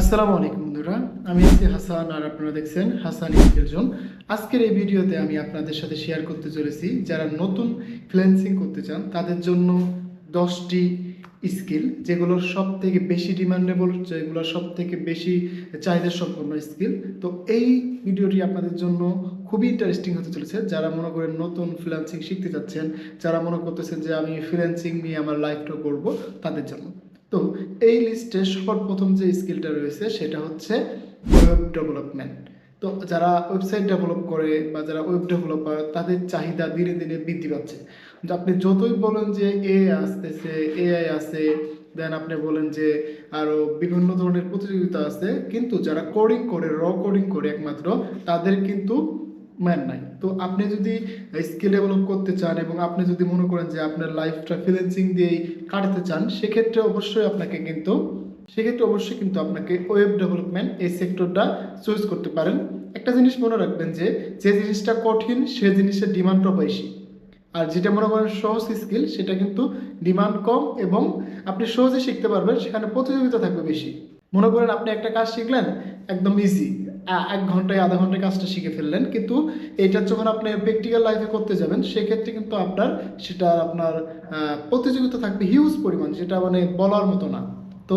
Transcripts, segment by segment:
আসসালামু আলাইকুম বন্ধুরা। আমি আছি হাসান আর আপনারা দেখছেন হাসান স্কিল জোন। আজকের এই ভিডিওতে আমি আপনাদের সাথে শেয়ার করতে চলেছি। যারা নতুন ফ্রিল্যান্সিং করতে চান, তাদের জন্য দশটি স্কিল, যেগুলো সব থেকে বেশি ডিমান্ডেবল যেগুলো সব থেকে বেশি চাহিদা সম্পন্ন স্কিল। তো এই ভিডিওটি আপনাদের জন্য খুবই ইন্টারেস্টিং হতে চলেছে। যারা মনে করেন নতুন ফ্রিল্যান্সিং শিখতে চাচ্ছেন যারা মনে করতেছেন যে আমি ফ্রিল্যান্সিং নিয়ে আমার লাইফটা করব তাদের জন্য। তো এই লিস্টে সবার প্রথম যে স্কিলটা রয়েছে সেটা হচ্ছে ওয়েব ডেভেলপমেন্ট তো যারা ওয়েবসাইট ডেভেলপ করে বা যারা ওয়েব ডেভেলপার তাদের চাহিদা ধীরে ধীরে বৃদ্ধি পাচ্ছে। আপনি যতই বলেন যে এ আসতেছে এআই আছে দেন আপনি বলেন যে আরও বিভিন্ন ধরনের প্রতিযোগিতা আছে, কিন্তু যারা কোডিং করে র কোডিং করে একমাত্র, তাদের কিন্তু ম্যান নাই। তো আপনি যদি স্কিল ডেভেলপ করতে চান এবং আপনি যদি মনে করেন যে আপনার লাইফটা ফ্রিল্যান্সিং দিয়েই কাটাতে চান, সেক্ষেত্রে অবশ্যই আপনাকে কিন্তু, সেক্ষেত্রে অবশ্যই কিন্তু আপনাকে ওয়েব ডেভেলপমেন্ট এই সেক্টরটা চুজ করতে পারেন। একটা জিনিস মনে রাখবেন যে যে জিনিসটা কঠিন, সে জিনিসের ডিমান্ডটা বেশি। আর যেটা মনে করেন সহজ স্কিল সেটা কিন্তু ডিমান্ড কম এবং আপনি সহজে শিখতে পারবেন, সেখানে প্রতিযোগিতা থাকবে বেশি। মনে করেন আপনি একটা কাজ শিখলেন, একদম ইজি এক ঘন্টায়, আধা ঘন্টায় কাজটা শিখে ফেললেন। কিন্তু এটা যখন আপনি প্র্যাকটিক্যাল লাইফে করতে যাবেন, সেক্ষেত্রে কিন্তু আপনার, সেটা আপনার প্রতিযোগিতা থাকবে হিউজ পরিমাণ, যেটা মানে বলার মতো না। তো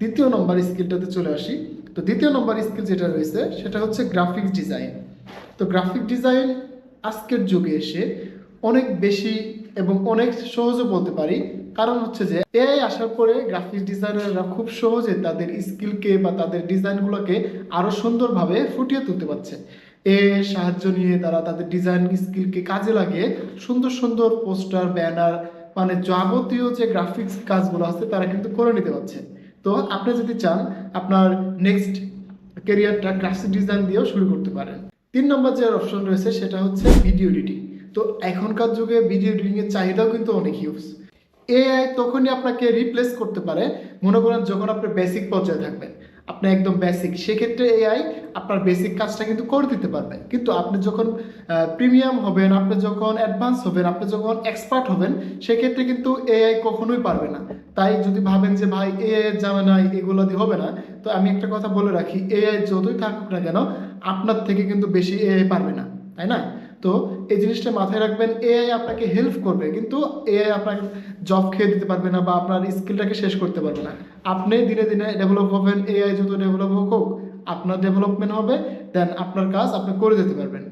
দ্বিতীয় নম্বর স্কিলটাতে চলে আসি। তো দ্বিতীয় নম্বর স্কিল যেটা রয়েছে, সেটা হচ্ছে গ্রাফিক্স ডিজাইন তো গ্রাফিক ডিজাইন আজকের যুগে এসে অনেক বেশি এবং অনেক সহজে বলতে পারি কারণ হচ্ছে যে এআই আসার পরে গ্রাফিক্স ডিজাইনাররা খুব সহজে তাদের স্কিলকে বা তাদের ডিজাইনগুলোকে আরও সুন্দরভাবে ফুটিয়ে তুলতে পারছে। এ সাহায্য নিয়ে তারা তাদের ডিজাইন স্কিলকে কাজে লাগিয়ে সুন্দর সুন্দর পোস্টার, ব্যানার মানে যাবতীয় যে গ্রাফিক্স কাজগুলো আছে তারা কিন্তু করে নিতে পারছে। তো আপনি যদি চান, আপনার নেক্সট ক্যারিয়ারটা গ্রাফিক ডিজাইন দিয়েও শুরু করতে পারেন। তিন নম্বর যে অপশন রয়েছে সেটা হচ্ছে ভিডিও এডিটিং তো এখনকার যুগে ভিডিও এডিটিং এর চাহিদাও কিন্তু অনেক হিউজ এআই তখনই আপনাকে রিপ্লেস করতে পারে। মনে করেন যখন আপনি বেসিক পর্যায়ে থাকবেন, আপনি একদম বেসিক সেক্ষেত্রে এআই আপনার বেসিক কাজটা কিন্তু করে দিতে পারবে। কিন্তু আপনি যখন প্রিমিয়াম হবেন, আপনি যখন অ্যাডভান্স হবেন, আপনি যখন এক্সপার্ট হবেন, সেক্ষেত্রে কিন্তু এআই কখনোই পারবে না। তাই যদি ভাবেন যে, ভাই এআই জামানায় এগুলো দিয়ে হবে না, তো আমি একটা কথা বলে রাখি এআই যতই থাকুক না কেন, আপনার থেকে কিন্তু বেশি এআই পারবে না। তাই না? তো এই জিনিসটা মাথায় রাখবেন এআই আপনাকে হেল্প করবে, কিন্তু এআই আপনাকে জব খেয়ে দিতে পারবে না বা আপনার স্কিলটাকে শেষ করতে পারবে না। আপনি দিনে দিনে ডেভেলপ হবেন এআই যত ডেভেলপ হোক হোক, আপনার ডেভেলপমেন্ট হবে দেন আপনার কাজ আপনি করে যেতে পারবেন।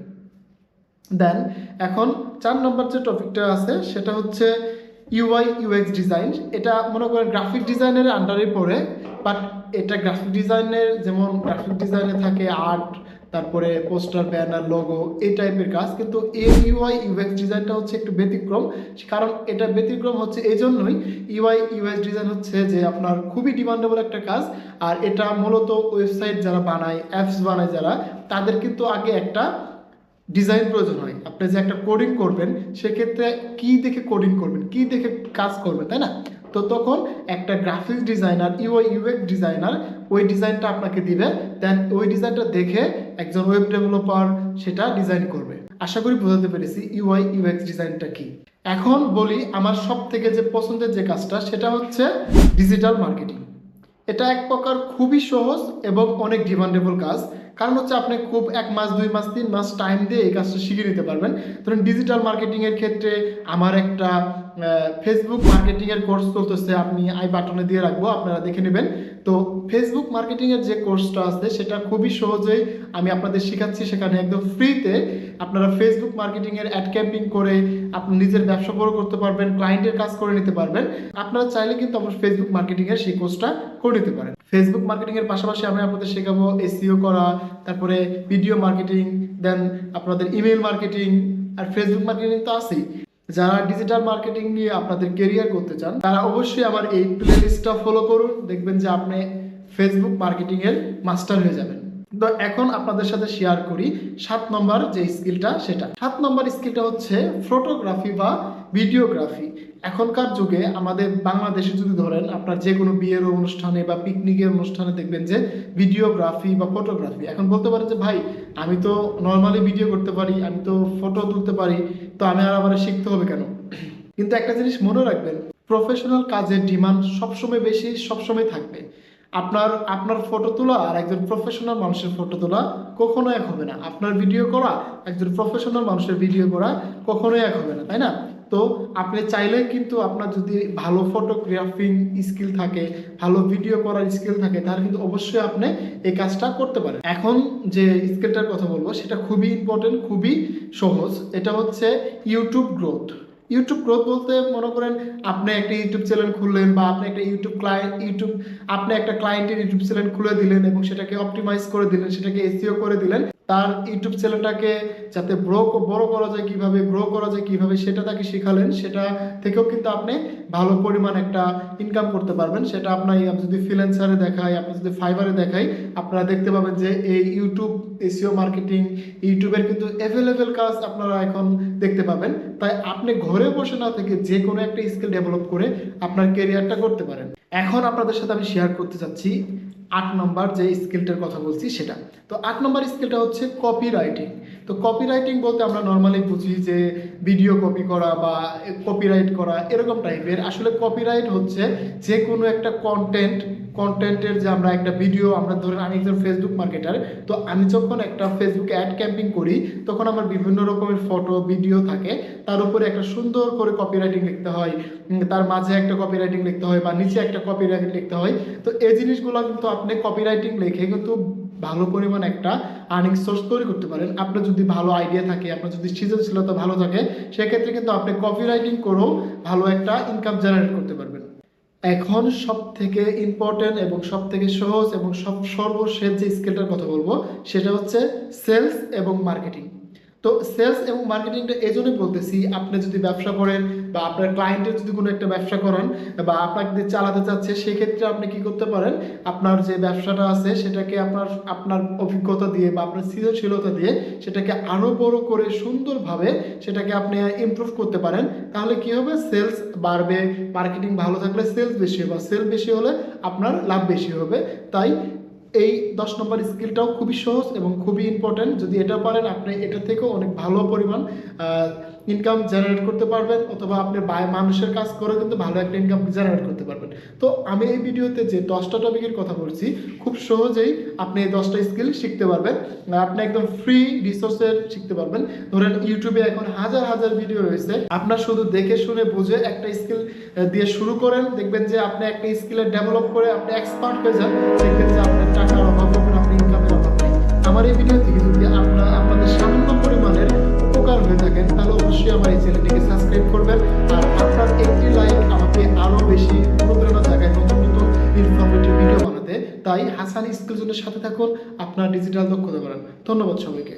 দেন এখন চার নম্বর যে টপিকটা আছে, সেটা হচ্ছে ইউআই ইউএক্স ডিজাইন এটা মনে করেন গ্রাফিক ডিজাইনের আন্ডারে পড়ে বাট এটা গ্রাফিক ডিজাইনের যেমন গ্রাফিক ডিজাইনে থাকে আর্ট তারপরে পোস্টার, ব্যানার লোগো এই টাইপের কাজ। কিন্তু এই ইউআই ইউএক্স ডিজাইনটা হচ্ছে একটু ব্যতিক্রম। কারণ এটা ব্যতিক্রম হচ্ছে এই জন্যই ইউআই ইউএক্স ডিজাইন হচ্ছে যে আপনার খুবই ডিমান্ডেবল একটা কাজ। আর এটা মূলত ওয়েবসাইট যারা বানায় অ্যাপস বানায় যারা, তাদের কিন্তু আগে একটা ডিজাইন প্রয়োজন হয়। আপনি যে একটা কোডিং করবেন, সেক্ষেত্রে কি দেখে কোডিং করবেন? কি দেখে কাজ করবেন? তাই না? তো তখন একটা graphics designer UI UX designer ওই ডিজাইনটা আপনাকে দিবে। দেন ওই ডিজাইনটা দেখে একজন ওয়েব ডেভেলপার সেটা ডিজাইন করবে। আশা করি বোঝাতে পেরেছি ইউআই ইউএক্স ডিজাইনটা কি। এখন বলি আমার সব থেকে যে পছন্দের যে কাজটা, সেটা হচ্ছে ডিজিটাল মার্কেটিং এটা এক প্রকার খুবই সহজ এবং অনেক ডিমান্ডেবল কাজ। কারণ হচ্ছে আপনি খুব এক মাস, দুই মাস, তিন মাস টাইম দিয়ে এই কাজটা শিখে নিতে পারবেন। ধরুন ডিজিটাল মার্কেটিংয়ের ক্ষেত্রে আমার একটা ফেসবুক মার্কেটিংয়ের কোর্স চলতেছে, আপনি আই বাটনে দিয়ে রাখব, আপনারা দেখে নেবেন। তো ফেসবুক মার্কেটিংয়ের যে কোর্সটা আছে, সেটা খুবই সহজেই আমি আপনাদের শেখাচ্ছি। সেখানে একদম ফ্রিতে আপনারা ফেসবুক মার্কেটিংয়ের অ্যাড ক্যাম্পিং করে আপনি নিজের ব্যবসা বড় করতে পারবেন ক্লায়েন্টের কাজ করে নিতে পারবেন। আপনারা চাইলে কিন্তু আমার ফেসবুক মার্কেটিংয়ের সেই কোর্সটা করে নিতে পারেন। ফেসবুক মার্কেটিংয়ের পাশাপাশি আমি আপনাদের শেখাবো এসিও করা, তারপরে ভিডিও মার্কেটিং দেন আপনাদের ইমেল মার্কেটিং আর ফেসবুক মার্কেটিং তো আছেই। যারা ডিজিটাল মার্কেটিং নিয়ে আপনাদের কেরিয়ার করতে চান, তারা অবশ্যই আমার এই প্লে লিস্টটা ফলো করুন। দেখবেন যে আপনি ফেসবুক মার্কেটিংয়ের মাস্টার হয়ে যাবেন। তো এখন আপনাদের সাথে শেয়ার করি সাত নম্বর যে স্কিলটা সেটা। সাত নম্বর স্কিলটা হচ্ছে ফটোগ্রাফি বা ভিডিওগ্রাফি এখনকার যুগে আমাদের বাংলাদেশে যদি ধরেন, আপনার যে কোনো বিয়ের অনুষ্ঠানে বা পিকনিকের অনুষ্ঠানে দেখবেন যে ভিডিওগ্রাফি বা ফটোগ্রাফি এখন বলতে পারেন যে, ভাই, আমি তো নর্মালি ভিডিও করতে পারি, আমি তো ফটো তুলতে পারি। তো আমি আর আবার শিখতে হবে কেন? কিন্তু একটা জিনিস মনে রাখবেন প্রফেশনাল কাজের ডিমান্ড সবসময় বেশি, সবসময় থাকবে। আপনার আপনার ফটো তোলা আর একজন প্রফেশনাল মানুষের ফটো তোলা কখনো এক হবে না। আপনার ভিডিও করা, একজন প্রফেশনাল মানুষের ভিডিও করা কখনোই এক হবে না, তাই না? তো আপনি চাইলে কিন্তু আপনার যদি ভালো ফটোগ্রাফিং স্কিল থাকে, ভালো ভিডিও করার স্কিল থাকে, তাহলে কিন্তু অবশ্যই আপনি এই কাজটা করতে পারেন। এখন যে স্কিলটার কথা বলব, সেটা খুবই ইম্পর্টেন্ট খুবই সহজ। এটা হচ্ছে ইউটিউব গ্রোথ ইউটিউব গ্রোথ বলতে মনে করেন, আপনি একটা ইউটিউব চ্যানেল খুললেন বা আপনি একটা ইউটিউব ক্লায়েন্ট ইউটিউব আপনি একটা ক্লায়েন্টের ইউটিউব চ্যানেল খুলে দিলেন এবং সেটাকে অপটিমাইজ করে দিলেন, সেটাকে এসিও করে দিলেন। তার ইউটিউব চ্যানেলটাকে যাতে ব্রো বড় করা যায়, কীভাবে গ্রো করা যায়, কীভাবে সেটা তাকে শেখালেন, সেটা থেকেও কিন্তু আপনি ভালো পরিমাণ একটা ইনকাম করতে পারবেন। সেটা আপনার আপনি যদি ফ্রিল্যান্সারে দেখায় আপনি যদি ফাইবারে দেখাই, আপনারা দেখতে পাবেন যে এই ইউটিউব এসিও মার্কেটিং ইউটিউবের কিন্তু অ্যাভেলেবেল কাজ আপনারা এখন দেখতে পাবেন। তাই আপনি ঘরে বসে না থেকে যে কোনো একটা স্কিল ডেভেলপ করে আপনার ক্যারিয়ারটা করতে পারেন। এখন আপনাদের সাথে আমি শেয়ার করতে চাচ্ছি আট নম্বর যে স্কিলটার কথা বলছি সেটা। তো আট নম্বর স্কিলটা হচ্ছে কপি রাইটিং তো কপি রাইটিং বলতে আমরা নর্মালি বুঝি যে ভিডিও কপি করা বা কপিরাইট করা, এরকম টাইপের আসলে কপিরাইট হচ্ছে যে কোনো একটা কন্টেন্ট কন্টেন্টের যে আমরা একটা ভিডিও আমরা ধরেন আমি একজন ফেসবুক মার্কেটার তো আমি যখন একটা ফেসবুকে অ্যাড ক্যাম্পিং করি, তখন আমার বিভিন্ন রকমের ফটো ভিডিও থাকে। তার উপরে একটা সুন্দর করে কপিরাইটিং লিখতে হয়। তার মাঝে একটা কপিরাইটিং লিখতে হয় বা নিচে একটা কপিরাইটিং লিখতে হয়। তো এই জিনিসগুলো কিন্তু আপনি কপিরাইটিং লিখে কিন্তু ভালো পরিমাণ একটা আর্নিং সোর্স তৈরি করতে পারেন। আপনার যদি ভালো আইডিয়া থাকে, আপনার যদি সৃজনশীলতা ভালো থাকে, সেক্ষেত্রে কিন্তু আপনি কপি রাইটিং করেও ভালো একটা ইনকাম জেনারেট করতে পারবেন। এখন সব থেকে ইম্পর্টেন্ট এবং সব থেকে সহজ এবং সব সর্বশেষ যে স্কিলটার কথা বলব, সেটা হচ্ছে সেলস এবং মার্কেটিং তো সেলস এবং মার্কেটিংটা এই জন্যই বলতেছি, আপনি যদি ব্যবসা করেন বা আপনার ক্লায়েন্টের যদি কোনো একটা ব্যবসা করেন বা আপনাকে যদি চালাতে চাচ্ছে, সেক্ষেত্রে আপনি কি করতে পারেন? আপনার যে ব্যবসাটা আছে, সেটাকে আপনার আপনার অভিজ্ঞতা দিয়ে বা আপনার সৃজনশীলতা দিয়ে সেটাকে আরও বড় করে সুন্দরভাবে সেটাকে আপনি ইমপ্রুভ করতে পারেন। তাহলে কি হবে? সেলস বাড়বে মার্কেটিং ভালো থাকলে সেলস বেশি হবে। সেল বেশি হলে আপনার লাভ বেশি হবে। তাই এই দশ নম্বর স্কিলটাও খুবই সহজ এবং খুবই ইম্পর্ট্যান্ট যদি এটা পারেন, আপনি এটা থেকেও অনেক ভালো পরিমাণ ইনকাম জেনারেট করতে পারবেন অথবা আপনি বাই মানুষের কাজ করে কিন্তু ভালো একটা ইনকাম জেনারেট করতে পারবেন। তো আমি এই ভিডিওতে যে দশটা টপিকের কথা বলছি, খুব সহজেই আপনি এই দশটা স্কিল শিখতে পারবেন। আপনি একদম ফ্রি রিসোর্সের শিখতে পারবেন। ধরেন ইউটিউবে এখন হাজার হাজার ভিডিও রয়েছে। আপনার শুধু দেখে শুনে বুঝে একটা স্কিল দিয়ে শুরু করেন। দেখবেন যে আপনি একটা স্কিলের ডেভেলপ করে আপনি এক্সপার্ট হয়ে যান। যে আমার এই ভিডিও থেকে যদি আপনার আপনাদের সামান্য পরিমাণের উপকার হয়ে থাকেন, তাহলে অবশ্যই আমার এই চ্যানেলটিকে সাবস্ক্রাইব করবেন আর আপনার একটি লাইক আমাকে আরও বেশি অনুপ্রেরণা জায়গায় নতুন নতুন ইনফরমেটিভ ভিডিও বানাতে। তাই হাসান স্কিলজনের সাথে থাকুন, আপনার ডিজিটাল দক্ষতা করেন ধন্যবাদ সবাইকে।